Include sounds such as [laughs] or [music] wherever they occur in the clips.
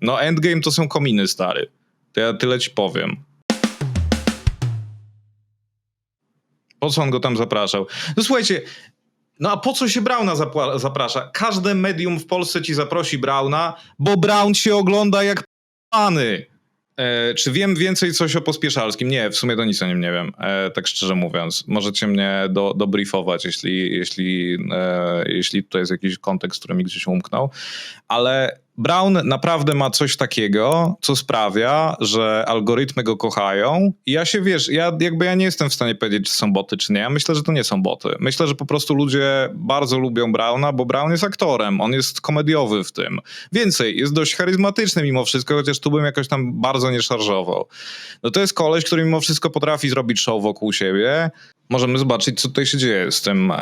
No endgame to są kominy, stary. To ja tyle ci powiem. Po co on go tam zapraszał? No słuchajcie, no a po co się Brauna zaprasza? Każde medium w Polsce ci zaprosi Brauna, bo Braun się ogląda jak pany. E, czy wiem więcej coś o Pospieszalskim? Nie, w sumie to nic o nim nie wiem, e, tak szczerze mówiąc. Możecie mnie do, dobriefować, jeśli, jeśli, e, jeśli to jest jakiś kontekst, który mi gdzieś umknął. Ale Brown naprawdę ma coś takiego, co sprawia, że algorytmy go kochają. I ja się wiesz, ja jakby ja nie jestem w stanie powiedzieć, czy są boty, czy nie. Ja myślę, że to nie są boty. Myślę, że po prostu ludzie bardzo lubią Browna, bo Brown jest aktorem, on jest komediowy w tym. Więcej, jest dość charyzmatyczny mimo wszystko, chociaż tu bym jakoś tam bardzo nie szarżował. No to jest koleś, który mimo wszystko potrafi zrobić show wokół siebie. Możemy zobaczyć, co tutaj się dzieje z tym,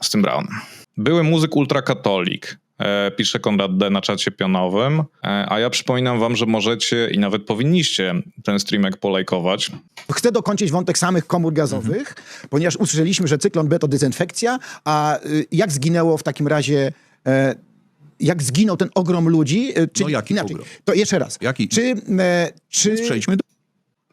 z tym Brownem. Były muzyk ultrakatolik. E, Pisze Konrad D na czacie pionowym. E, A ja przypominam wam, że możecie i nawet powinniście ten streamek polajkować. Chcę dokończyć wątek samych komór gazowych, ponieważ usłyszeliśmy, że cyklon B to dezynfekcja, a y, jak zginęło w takim razie, e, jak zginął ten ogrom ludzi? Czy, No jaki inaczej, ogrom? To jeszcze raz. Jaki? Czy, czy Przejdźmy do...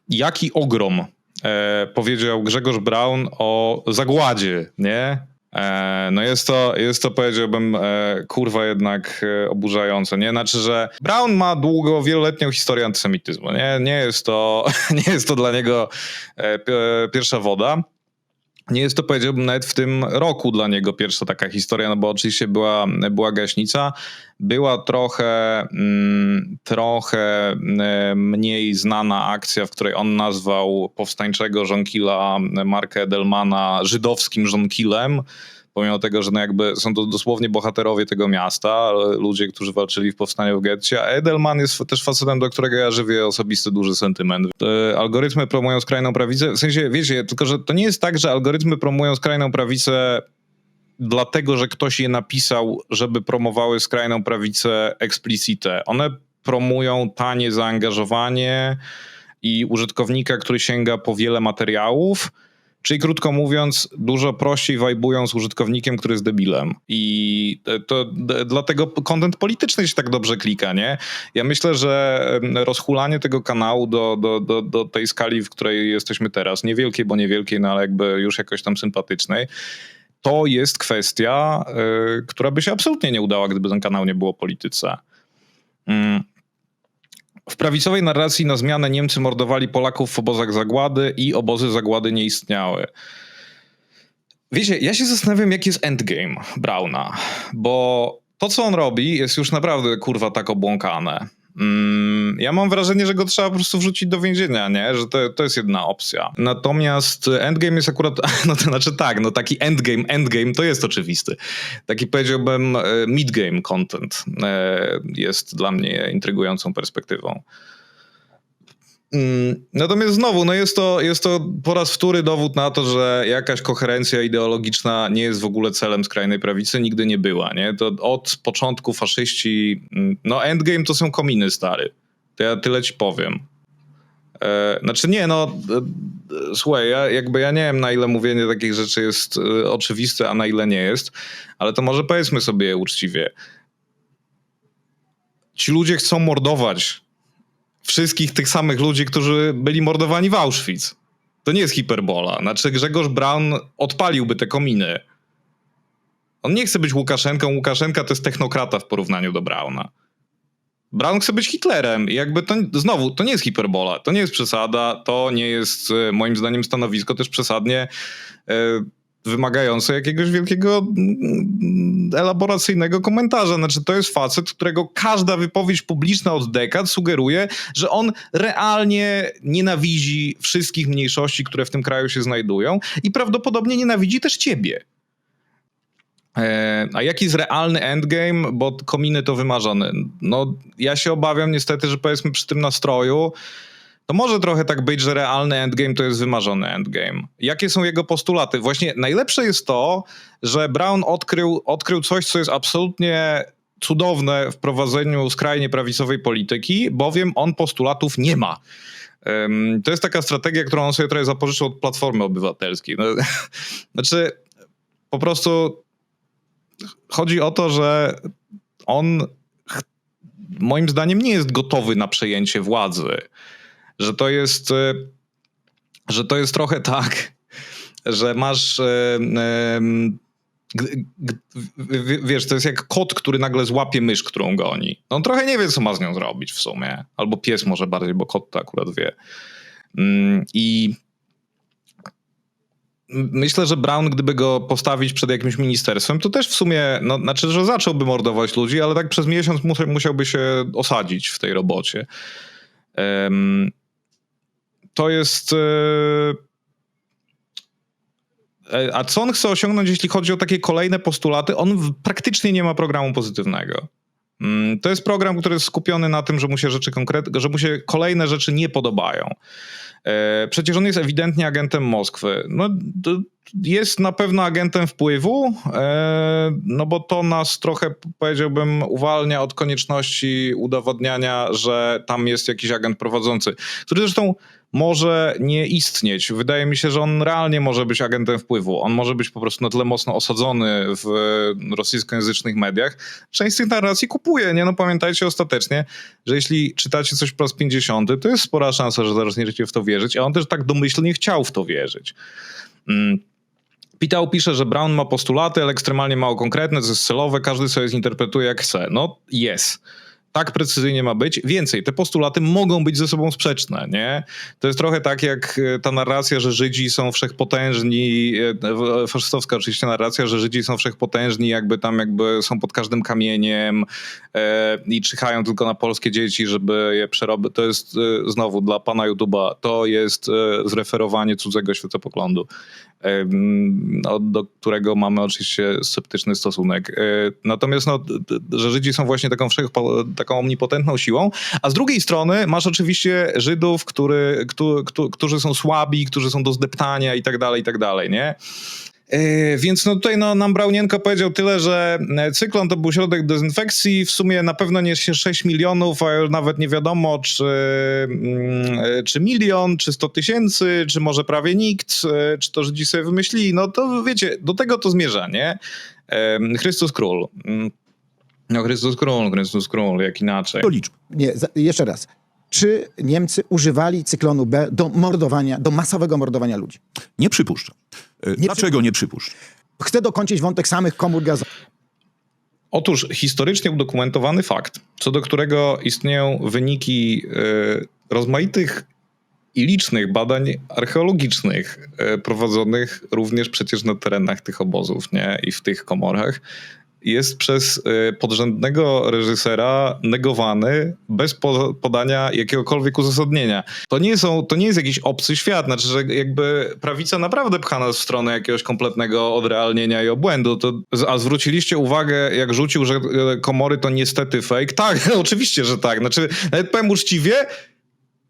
Jaki ogrom e, powiedział Grzegorz Braun o zagładzie, nie? E, no jest to, jest to powiedziałbym, e, kurwa jednak e, oburzające, nie? Znaczy, że Brown ma długo, wieloletnią historię antysemityzmu, nie? Nie jest to, [laughs] nie jest to dla niego pi- pierwsza woda. Nie jest to, powiedziałbym, nawet w tym roku dla niego pierwsza taka historia, no bo oczywiście była, była gaśnica. Była trochę, mm, trochę mm, mniej znana akcja, w której on nazwał powstańczego żonkila Marka Edelmana żydowskim żonkilem. Pomimo tego, że no jakby są to dosłownie bohaterowie tego miasta, ludzie, którzy walczyli w powstaniu w getcie, a Edelman jest też facetem, do którego ja żywię osobisty duży sentyment. E, Algorytmy promują skrajną prawicę, w sensie, wiecie, tylko że to nie jest tak, że algorytmy promują skrajną prawicę dlatego, że ktoś je napisał, żeby promowały skrajną prawicę explicite. One promują tanie zaangażowanie i użytkownika, który sięga po wiele materiałów, czyli krótko mówiąc, dużo prościej wajbują z użytkownikiem, który jest debilem. I to dlatego content polityczny się tak dobrze klika, nie? Ja myślę, że em, rozhulanie tego kanału do, do, do, do tej skali, w której jesteśmy teraz, niewielkiej, bo niewielkiej, no ale jakby już jakoś tam sympatycznej, to jest kwestia, y, która by się absolutnie nie udała, gdyby ten kanał nie było o polityce. Mm. W prawicowej narracji na zmianę Niemcy mordowali Polaków w obozach zagłady i obozy zagłady nie istniały. Wiecie, ja się zastanawiam, jaki jest endgame Brauna, bo to, co on robi, jest już naprawdę kurwa tak obłąkane. Mm, ja mam wrażenie, że go trzeba po prostu wrzucić do więzienia, nie? Że to, to jest jedna opcja. Natomiast endgame jest akurat, [laughs] no to znaczy tak, no taki endgame, endgame to jest oczywisty. Taki powiedziałbym e, midgame content e, jest dla mnie intrygującą perspektywą. Mm, Natomiast znowu, no jest to, jest to po raz wtóry dowód na to, że jakaś koherencja ideologiczna nie jest w ogóle celem skrajnej prawicy, nigdy nie była. Nie? To od początku faszyści, mm, no endgame to są kominy, stary. To ja tyle ci powiem. E, znaczy nie, no e, słuchaj, ja, jakby ja nie wiem na ile mówienie takich rzeczy jest e, oczywiste, a na ile nie jest, ale to może powiedzmy sobie uczciwie. Ci ludzie chcą mordować wszystkich tych samych ludzi, którzy byli mordowani w Auschwitz. To nie jest hiperbola. Znaczy Grzegorz Braun odpaliłby te kominy. On nie chce być Łukaszenką. Łukaszenka to jest technokrata w porównaniu do Brauna. Braun chce być Hitlerem i jakby to znowu, to nie jest hiperbola, to nie jest przesada, to nie jest e, moim zdaniem stanowisko też przesadnie e, wymagające jakiegoś wielkiego mm, elaboracyjnego komentarza. Znaczy to jest facet, którego każda wypowiedź publiczna od dekad sugeruje, że on realnie nienawidzi wszystkich mniejszości, które w tym kraju się znajdują i prawdopodobnie nienawidzi też ciebie. E, A jaki jest realny endgame? Bo kominy to wymarzone. No, ja się obawiam niestety, że powiedzmy przy tym nastroju, to może trochę tak być, że realny endgame to jest wymarzony endgame. Jakie są jego postulaty? Właśnie najlepsze jest to, że Brown odkrył, odkrył coś, co jest absolutnie cudowne w prowadzeniu skrajnie prawicowej polityki, bowiem on postulatów nie ma. Ym, To jest taka strategia, którą on sobie trochę zapożyczył od Platformy Obywatelskiej. No, [laughs] znaczy, po prostu chodzi o to, że on moim zdaniem nie jest gotowy na przejęcie władzy. Że to jest, e, że to jest trochę tak, że masz. e, w- wiesz, to jest jak kot, który nagle złapie mysz, którą goni. No on trochę nie wie, co ma z nią zrobić w sumie. Albo pies może bardziej, bo kot to akurat wie. Mm, I myślę, że Brown, gdyby go postawić przed jakimś ministerstwem, to też w sumie, no, znaczy, że zacząłby mordować ludzi, ale tak przez miesiąc mu- musiałby się osadzić w tej robocie. To jest. e, e, A co on chce osiągnąć, jeśli chodzi o takie kolejne postulaty? On praktycznie nie ma programu pozytywnego. Mm, To jest program, który jest skupiony na tym, że mu się rzeczy konkretne, że mu się kolejne rzeczy nie podobają. E, Przecież on jest ewidentnie agentem Moskwy. No, jest na pewno agentem wpływu, e, no bo to nas trochę, powiedziałbym, uwalnia od konieczności udowodniania, że tam jest jakiś agent prowadzący, który zresztą może nie istnieć. Wydaje mi się, że on realnie może być agentem wpływu. On może być po prostu na tyle mocno osadzony w rosyjskojęzycznych mediach. Część z tych narracji kupuje, nie? No pamiętajcie ostatecznie, że jeśli czytacie coś po raz 50, to jest spora szansa, że zaczniecie w to wierzyć, a on też tak domyślnie chciał w to wierzyć. Mm. Pitał pisze, że Brown ma postulaty, ale ekstremalnie mało konkretne, to jest celowe, każdy sobie zinterpretuje jak chce. No jest. Tak precyzyjnie ma być. Więcej, te postulaty mogą być ze sobą sprzeczne, nie? To jest trochę tak jak e, ta narracja, że Żydzi są wszechpotężni, e, e, faszystowska oczywiście narracja, że Żydzi są wszechpotężni, jakby tam jakby są pod każdym kamieniem e, i czyhają tylko na polskie dzieci, żeby je przerobić. To jest e, znowu dla pana YouTube'a, to jest e, zreferowanie cudzego światopoglądu em, no, do którego mamy oczywiście sceptyczny stosunek. E, Natomiast, no, że Żydzi są właśnie taką, wszechpo, omnipotentną siłą, a z drugiej strony masz oczywiście Żydów, który, któ, któ, którzy są słabi, którzy są do zdeptania i tak dalej, i tak dalej, nie? E, Więc no tutaj no, nam Braunienko powiedział tyle, że e, cyklon to był środek dezynfekcji, w sumie na pewno nie się 6 milionów, a już nawet nie wiadomo czy, mm, e, czy milion, czy 100 tysięcy, czy może prawie nikt, czy to Żydzi sobie wymyślili, no to wiecie, do tego to zmierza, nie? Chrystus Król. No Chrystus Król, Chrystus Król, jak inaczej. Do liczb. Nie, za, jeszcze raz. Czy Niemcy używali cyklonu B do mordowania, do masowego mordowania ludzi? Nie przypuszczam. E, Dlaczego nie przypuszczam? Chcę dokończyć wątek samych komór gazowych. Otóż historycznie udokumentowany fakt, co do którego istnieją wyniki e, rozmaitych i licznych badań archeologicznych e, prowadzonych również przecież na terenach tych obozów nie? i w tych komorach, jest przez e, podrzędnego reżysera negowany bez po- podania jakiegokolwiek uzasadnienia. To nie, są, to nie jest jakiś obcy świat, znaczy, że jakby prawica naprawdę pcha nas w stronę jakiegoś kompletnego odrealnienia i obłędu. To, a zwróciliście uwagę, jak rzucił, że e, komory to niestety fake? Tak, [laughs] oczywiście, że tak. Znaczy, nawet powiem uczciwie,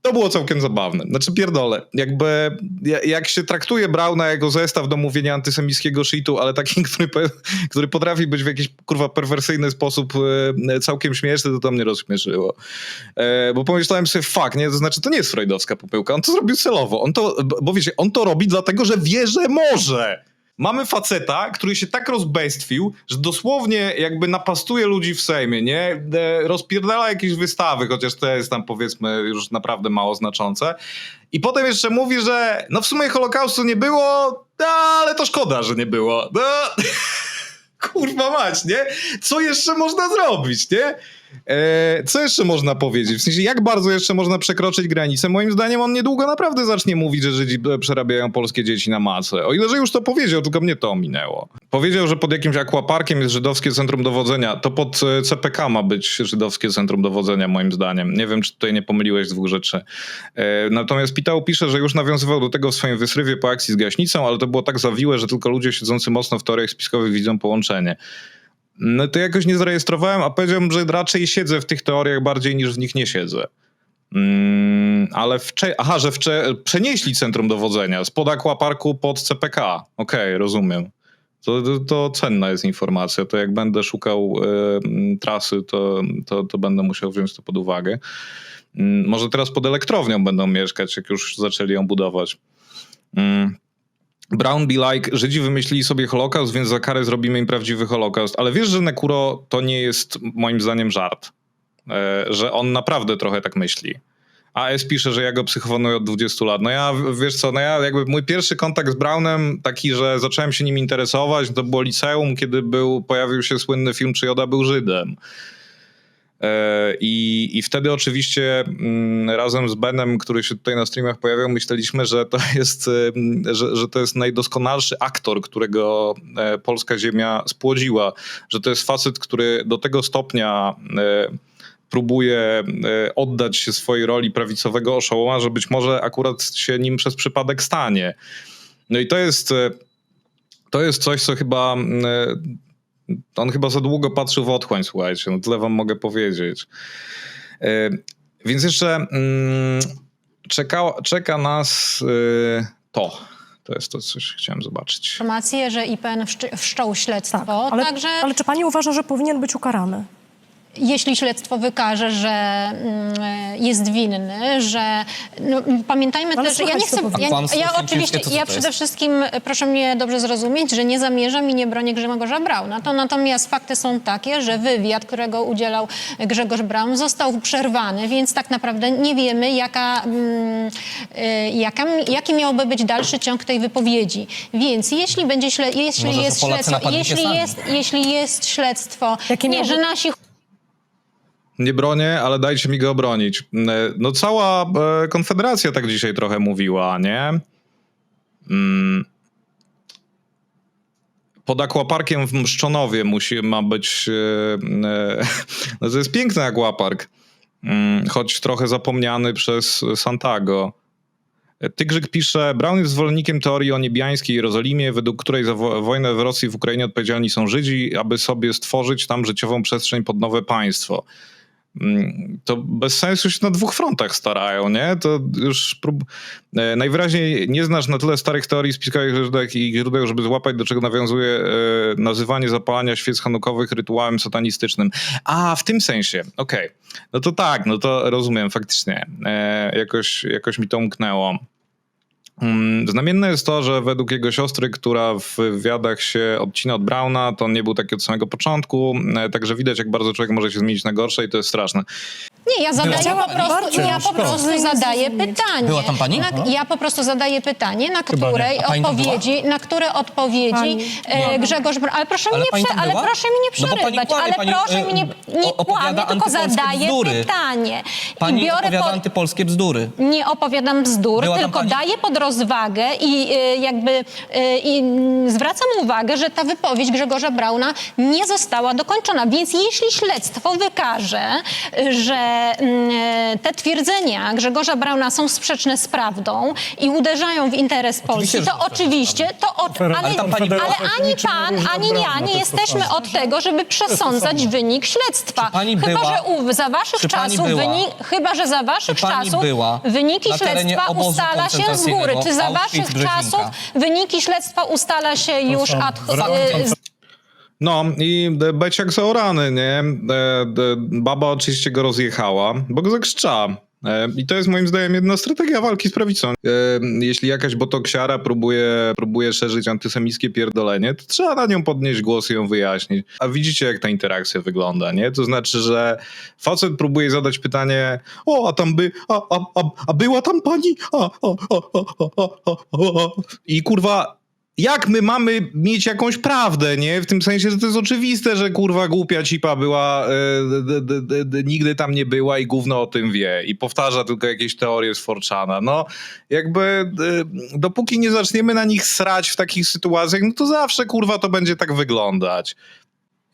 to było całkiem zabawne. Znaczy pierdolę. Jakby ja- jak się traktuje Brauna jako zestaw do mówienia antysemickiego shitu, ale taki, [laughs] który, który potrafi być w jakiś kurwa perwersyjny sposób e, całkiem śmieszny, to to mnie rozśmieszyło. E, bo pomyślałem sobie, fuck, nie, to znaczy to nie jest freudowska popyłka, on to zrobił celowo. On to, bo wiecie, on to robi dlatego, że wie, że może. Mamy faceta, który się tak rozbestwił, że dosłownie jakby napastuje ludzi w Sejmie, nie? E, Rozpierdala jakieś wystawy, chociaż to jest tam powiedzmy już naprawdę mało znaczące. I potem jeszcze mówi, że no w sumie Holokaustu nie było, ale to szkoda, że nie było. No, kurwa mać, nie? Co jeszcze można zrobić, nie? E, co jeszcze można powiedzieć? W sensie, jak bardzo jeszcze można przekroczyć granicę? Moim zdaniem on niedługo naprawdę zacznie mówić, że Żydzi e, przerabiają polskie dzieci na macę. O ile, że już to powiedział, tylko mnie to ominęło. Powiedział, że pod jakimś akwaparkiem jest żydowskie centrum dowodzenia. To pod e, CPK ma być żydowskie centrum dowodzenia, moim zdaniem. Nie wiem, czy tutaj nie pomyliłeś dwóch rzeczy. E, natomiast Pitał pisze, że już nawiązywał do tego w swoim wysrywie po akcji z gaśnicą, ale to było tak zawiłe, że tylko ludzie siedzący mocno w teoriach spiskowych widzą połączenie. No to jakoś nie zarejestrowałem, a powiedziałbym, że raczej siedzę w tych teoriach bardziej niż w nich nie siedzę. Mm, ale wcze- aha, że wcze- przenieśli centrum dowodzenia z pod Aquaparku pod CPK. Okej, rozumiem. To, to, to cenna jest informacja. To jak będę szukał m, trasy, to, to, to będę musiał wziąć to pod uwagę. Mm, może teraz pod elektrownią będą mieszkać, jak już zaczęli ją budować. Mm. Brown be like, Żydzi wymyślili sobie Holokaust, więc za karę zrobimy im prawdziwy Holokaust. Ale wiesz, że Nekuro to nie jest moim zdaniem żart. e, że on naprawdę trochę tak myśli. A S pisze, że ja go psychowanuję od 20 lat. No ja, wiesz co, no ja jakby mój pierwszy kontakt z Brownem, taki, że zacząłem się nim interesować, to było liceum, kiedy był, pojawił się słynny film Czy Joda był Żydem. E, I, I wtedy oczywiście mm, razem z Benem, który się tutaj na streamach pojawiał, myśleliśmy, że to [laughs] jest, ym, że, że to jest najdoskonalszy aktor, którego e, polska ziemia spłodziła. Że to jest facet, który do tego stopnia e, próbuje e, oddać się swojej roli prawicowego oszołoma, że być może akurat się nim przez przypadek stanie. No i to jest, e, to jest coś, co chyba e, on chyba za długo patrzył w otchłań, słuchajcie, no tyle wam mogę powiedzieć. Więc jeszcze mm, czeka, czeka nas to. To jest to, coś chciałem zobaczyć. informację, że IPN wszczął śledztwo, Tak, ale, także ale czy pani uważa, że powinien być ukarany? Jeśli śledztwo wykaże, że mm, jest winny, że no, pamiętajmy Ale też, że ja nie chcę, ja, ja oczywiście, ja przede wszystkim, proszę mnie dobrze zrozumieć, że nie zamierzam i nie bronię Grzegorza Brauna. To natomiast fakty są takie, że wywiad, którego udzielał Grzegorz Braun został przerwany, więc tak naprawdę nie wiemy, jaka, mm, y, jaka, jaki miałby być dalszy ciąg tej wypowiedzi. Więc jeśli będzie śle, jeśli Może, że jest śledztwo, jeśli jest, jeśli jest śledztwo, Jakie nie, miałby- że nasi Nie bronię, ale dajcie mi go obronić. E, No cała e, Konfederacja tak dzisiaj trochę mówiła, nie? Mm. Pod akwaparkiem w Mszczonowie musi, ma być... e, [laughs] No to jest piękny akwapark, Mm, choć trochę zapomniany przez Santago. Tygrzyk pisze, Brown jest zwolennikiem teorii o niebiańskiej Jerozolimie, według której za wo- wojnę w Rosji i w Ukrainie odpowiedzialni są Żydzi, aby sobie stworzyć tam życiową przestrzeń pod nowe państwo. Mm, To bez sensu się na dwóch frontach starają, nie? To już prób... e, najwyraźniej nie znasz na tyle starych teorii spiskowych źródeł i źródeł, żeby złapać, do czego nawiązuje e, nazywanie zapalania świec hanukowych rytuałem satanistycznym. A, w tym sensie, okej. No to tak, no to rozumiem faktycznie. E, jakoś, jakoś mi to umknęło. Mm, Znamienne jest to, że według jego siostry, która w wywiadach się odcina od Brauna, to on nie był taki od samego początku, e, także widać, jak bardzo człowiek może się zmienić na gorsze i to jest straszne. Nie, ja zadaję Była po prostu, ja po prostu zadaję pytanie. Była tam pani? Na, ja po prostu zadaję pytanie, na której odpowiedzi, na które odpowiedzi e, Grzegorz Bra- ale proszę Ale mi nie, prze, tam ale proszę mi nie No przerywać, ale pani, proszę mi nie, nie kłamie, tylko zadaję bzdury. pytanie. Pani I biorę opowiada pod, antypolskie bzdury. nie opowiadam bzdur, tylko daję pod rozwagę i y, jakby y, i, zwracam uwagę, że ta wypowiedź Grzegorza Brauna nie została dokończona. Więc jeśli śledztwo wykaże, że mm, te twierdzenia Grzegorza Brauna są sprzeczne z prawdą i uderzają w interes Polski, to oczywiście, to o, ale, Ale ani pan, ani ja nie jesteśmy od tego, żeby przesądzać wynik śledztwa. Chyba, że u, za waszych czasów wynik, chyba, że za waszych czasów wyniki śledztwa ustala się z góry. Czy za waszych czasów wyniki śledztwa ustala się już ad hoc? Fakty. No i e, beciak zaorany, nie? E, e, Baba oczywiście go rozjechała, bo go zakrzyczała. E, I to jest moim zdaniem jedna strategia walki z prawicą. E, Jeśli jakaś botoksiara próbuje, próbuje szerzyć antysemickie pierdolenie, to trzeba na nią podnieść głos i ją wyjaśnić. A widzicie, jak ta interakcja wygląda, nie? To znaczy, że facet próbuje zadać pytanie, o, a tam by, a, a, a, a była tam pani? A, a, a, a, a, a, a. I kurwa, jak my mamy mieć jakąś prawdę, nie? W tym sensie, że to jest oczywiste, że kurwa głupia cipa była, e, d, d, d, nigdy tam nie była i gówno o tym wie i powtarza tylko jakieś teorie z Forczana. No, jakby e, dopóki nie zaczniemy na nich srać w takich sytuacjach, no to zawsze kurwa to będzie tak wyglądać.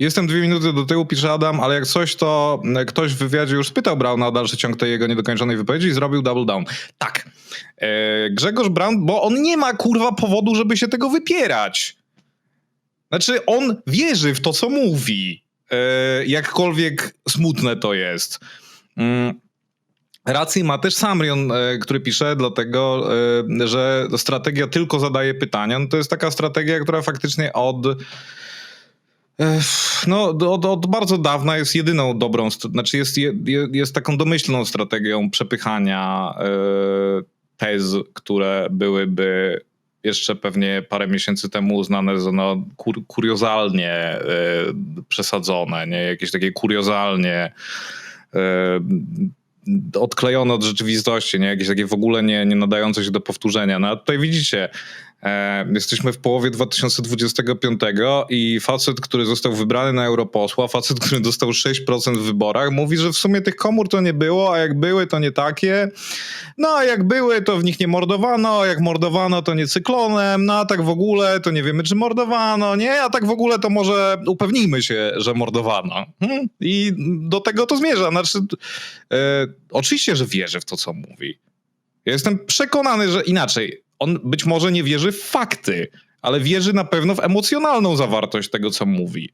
Jestem dwie minuty do tyłu, pisze Adam, ale jak coś, to e, ktoś w wywiadzie już spytał Brauna o dalszy ciąg tej jego niedokończonej wypowiedzi i zrobił double down. Tak. E, Grzegorz Braun, bo on nie ma kurwa powodu, żeby się tego wypierać. Znaczy, on wierzy w to, co mówi. E, jakkolwiek smutne to jest. Mm. Rację ma też Samrion, który pisze, dlatego, że strategia tylko zadaje pytania. No to jest taka strategia, która faktycznie od No, od, od bardzo dawna jest jedyną dobrą, znaczy jest, je, je- jest taką domyślną strategią przepychania e, tez, które byłyby jeszcze pewnie parę miesięcy temu uznane za no, kur, kuriozalnie e, przesadzone, nie? jakieś takie kuriozalnie e, odklejone od rzeczywistości, nie? jakieś takie w ogóle nie, nie nadające się do powtórzenia. No a tutaj widzicie, e, jesteśmy w połowie 2025 i facet, który został wybrany na europosła, facet, który dostał 6% w wyborach, mówi, że w sumie tych komór to nie było, a jak były, to nie takie. No a jak były, to w nich nie mordowano, a jak mordowano, to nie cyklonem, no a tak w ogóle, to nie wiemy, czy mordowano, nie? A tak w ogóle, to może upewnijmy się, że mordowano. Hmm? I do tego to zmierza. Znaczy, e, oczywiście, że wierzę w to, co mówi. Ja jestem przekonany, że inaczej. On być może nie wierzy w fakty, ale wierzy na pewno w emocjonalną zawartość tego, co mówi.